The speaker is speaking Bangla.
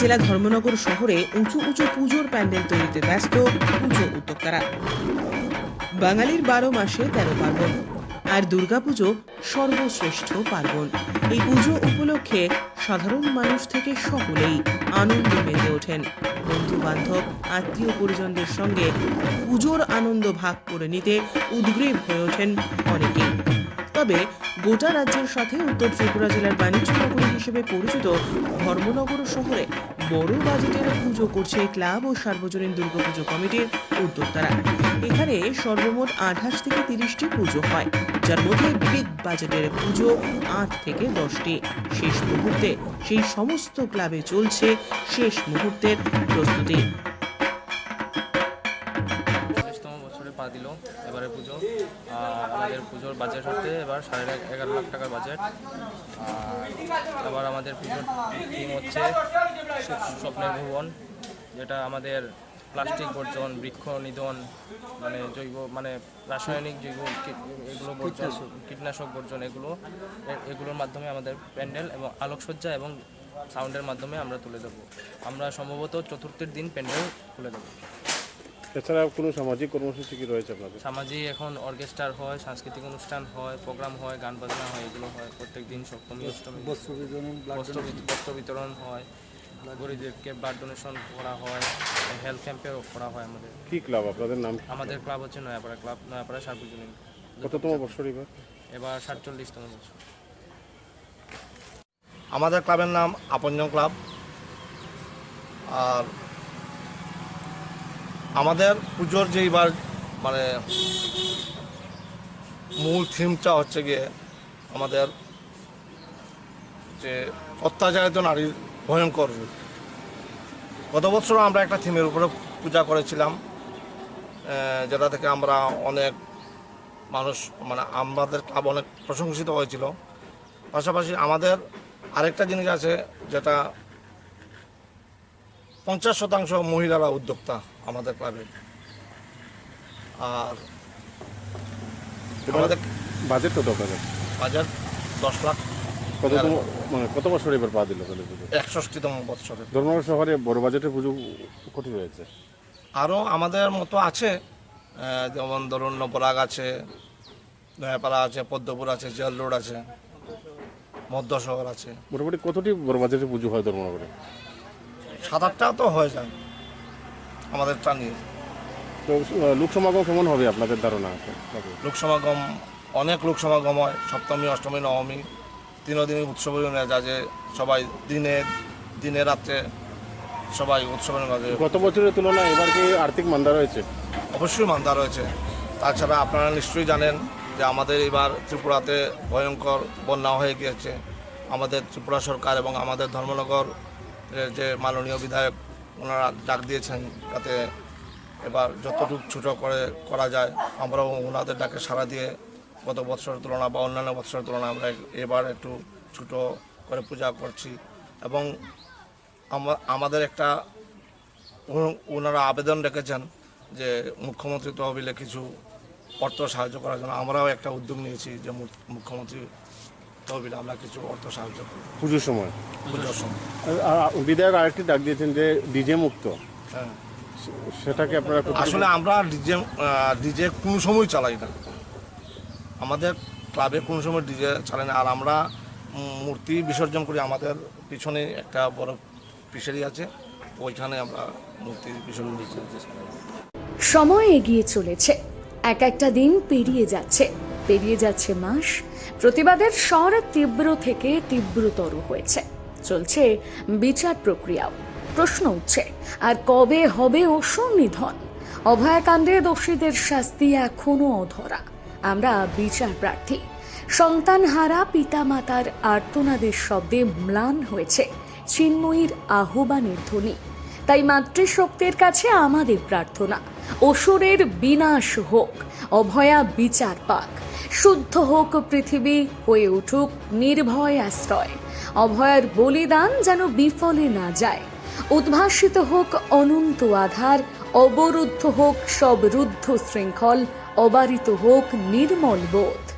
জেলা ধর্মনগর শহরে উঁচু উঁচু পুজোর প্যান্ডেল তৈরিতে ব্যস্ত পুজো উদ্যোক্তারা। বাঙালির বারো মাসে তেরো পার্বণ আর দুর্গাপুজো সর্বশ্রেষ্ঠ পার্বণ। এই পুজো উপলক্ষে সাধারণ মানুষ থেকে সকলেই আনন্দ মেতে ওঠেন। বন্ধু বান্ধব আত্মীয় পরিজনদের সঙ্গে পুজোর আনন্দ ভাগ করে নিতে উদ্গ্রীব হয়ে ওঠেন অনেকেই। তবে গোটা রাজ্যের সাথে উত্তর ত্রিপুরা জেলার বাণিজ্য নগরী হিসেবে পরিচিত ধর্মনগর শহরে বড় বাজেটের পুজো করছে ক্লাব ও সার্বজনীন দুর্গাপুজো কমিটির উদ্যোক্তারা। এখানে সর্বমোট আঠাশ থেকে তিরিশটি পুজো হয়, যার মধ্যে বিগ বাজেটের পুজো আট থেকে দশটি। শেষ মুহূর্তে সেই সমস্ত ক্লাবে চলছে শেষ মুহূর্তের প্রস্তুতি। দিল এবারে পুজো। আমাদের পুজোর বাজেট হচ্ছে এবার সাড়ে এগারো লাখ টাকার বাজেট এবার আমাদের পুজোর থিম হচ্ছে স্বপ্নের ভুবন, যেটা আমাদের প্লাস্টিক বর্জন, বৃক্ষ নিধন মানে জৈব মানে রাসায়নিক জৈব এগুলো বর্জন, কীটনাশক বর্জন, এগুলো এগুলোর মাধ্যমে আমাদের প্যান্ডেল এবং আলোকসজ্জা এবং সাউন্ডের মাধ্যমে আমরা তুলে দেবো। আমরা সম্ভবত চতুর্থের দিন প্যান্ডেল তুলে দেবো। এছাড়া কোনো সামাজিক কর্মসূচি কি রয়েছে আপনাদের? সামাজিক এখন অর্কেস্ট্রার হয় সাংস্কৃতিক অনুষ্ঠান হয় প্রোগ্রাম হয় গান বাজনা হয় এগুলো হয় প্রত্যেক দিন সপ্তমী অষ্টমী। বস্ত্র বিতরণ হয় গরিবদেরকে ব্লাড ডোনেশন করা হয় হেলথ ক্যাম্পেও করা হয় আমাদের। কি ক্লাব আপনাদের নাম আমাদের ক্লাব হচ্ছে নয়াপাড়া ক্লাব নয়াপাড়া সার্বজনীন। কততম বছর এবার? এবার সাতচল্লিশতম বছর। আমাদের ক্লাবের নাম আপনজন ক্লাব আর আমাদের পুজোর যে এবার মানে মূল থিমটা হচ্ছে গিয়ে আমাদের যে অত্যাচারিত নারীর ভয়ঙ্কর রূপ। গত বছর আমরা একটা থিমের উপরে পূজা করেছিলাম যেটা থেকে আমরা অনেক মানুষ মানে আমাদের ক্লাব অনেক প্রশংসিত হয়েছিল। পাশাপাশি আমাদের আরেকটা জিনিস আছে, যেটা পঞ্চাশ শতাংশ মহিলারা উদ্যোক্তা আমাদের ক্লাবে। আর আমাদের বাজেট কত আপনাদের? বাজার দশ লাখ। কততম মানে কত বছর এবার পা দিল একষষ্টিতম বৎসরে। ধর্মনগর শহরে বড় বাজেটের পুজো কটি রয়েছে আরও আমাদের মতো আছে যেমন ধরুন নবরাগ আছে নয়াপাড়া আছে পদ্মপুর আছে জেল রোড আছে মধ্য শহর আছে। মোটামুটি কতটি বড় বাজেটের পুজো হয় ধর্মনগরে? সাত আটটা তো হয়ে যায় আমাদেরটা নিয়ে তো আহ, লোক সমাগম কেমন হবে আপনাদের ধারণা আছে? লোক সমাগম অনেক লোক সমাগম হয় সপ্তমী অষ্টমী নবমী। তিনও দিনই উৎসবের মেজাজে সবাই দিনে দিনে রাত্রে সবাই উৎসবের মেজাজে গত বছরের তুলনায় এবার কি আর্থিক মান্দা রয়েছে? অবশ্যই মানতা রয়েছে। তাছাড়া আপনারা নিশ্চয়ই জানেন যে আমাদের এবার ত্রিপুরাতে ভয়ঙ্কর বন্যা হয়ে গিয়েছে। আমাদের ত্রিপুরা সরকার এবং আমাদের ধর্মনগর যে মাননীয় বিধায়ক, ওনারা ডাক দিয়েছেন যাতে এবার যতটুকু ছোটো করে, করা যায়, আমরাও ওনাদের ডাকে সাড়া দিয়ে গত বছরের তুলনা বা অন্যান্য বছরের তুলনায় আমরা এবার একটু ছোটো করে পূজা করছি। এবং আমাদের একটা ওনারা আবেদন রেখেছেন যে মুখ্যমন্ত্রী তহবিলে কিছু অর্থ সাহায্য করার জন্য। আমরাও একটা উদ্যোগ নিয়েছি যে মুখ্যমন্ত্রী তহবিলে আমরা কিছু অর্থ সাহায্য করব। পুজোর সময়? পুজোর সময়। আর- বিধায়ক আরেকটি ডাক দিয়েছেন যে ডিজে মুক্ত। হ্যাঁ। সেটাকে আপনারা আসলে আমরা ডিজে ডিজে কোনো সময় চালাই না। আমাদের ক্লাবে কোনো সময় ডিজে চালাই না। আর আমরা মূর্তি বিসর্জন করি আমাদের পিছনে একটা বড় ফিশারি আছে ওইখানে আমরা মূর্তি বিসর্জন দিচ্ছি সময় এগিয়ে চলেছে। এক একটা দিন পেরিয়ে যাচ্ছে। পেরিয়ে যাচ্ছে মাস, প্রতিবাদের স্বর তীব্র থেকে তীব্রতর হয়েছে। চলছে বিচার প্রক্রিয়াও। প্রশ্ন উঠছে, আর কবে হবে অসুর নিধন অভয়াকাণ্ডে দোষীদের শাস্তি এখনও অধরা। আমরা বিচার প্রার্থী। সন্তান সন্তানহারা পিতামাতার আর্তনাদের শব্দে ম্লান হয়েছে। চিন্ময়ীর আহ্বানের ধ্বনি। তাই মাতৃশক্তির কাছে আমাদের প্রার্থনা। অসুরের বিনাশ হোক, অভয়া বিচার পাক। শুদ্ধ হোক পৃথিবী, হয়ে উঠুক নির্ভয় আশ্রয়। অভয়ার বলিদান যেন বিফলে না যায়। উদ্ভাসিত হোক অনন্ত আধার, অবরুদ্ধ হোক সব রুদ্ধ শৃঙ্খল, অবারিত হোক নির্মল বোধ।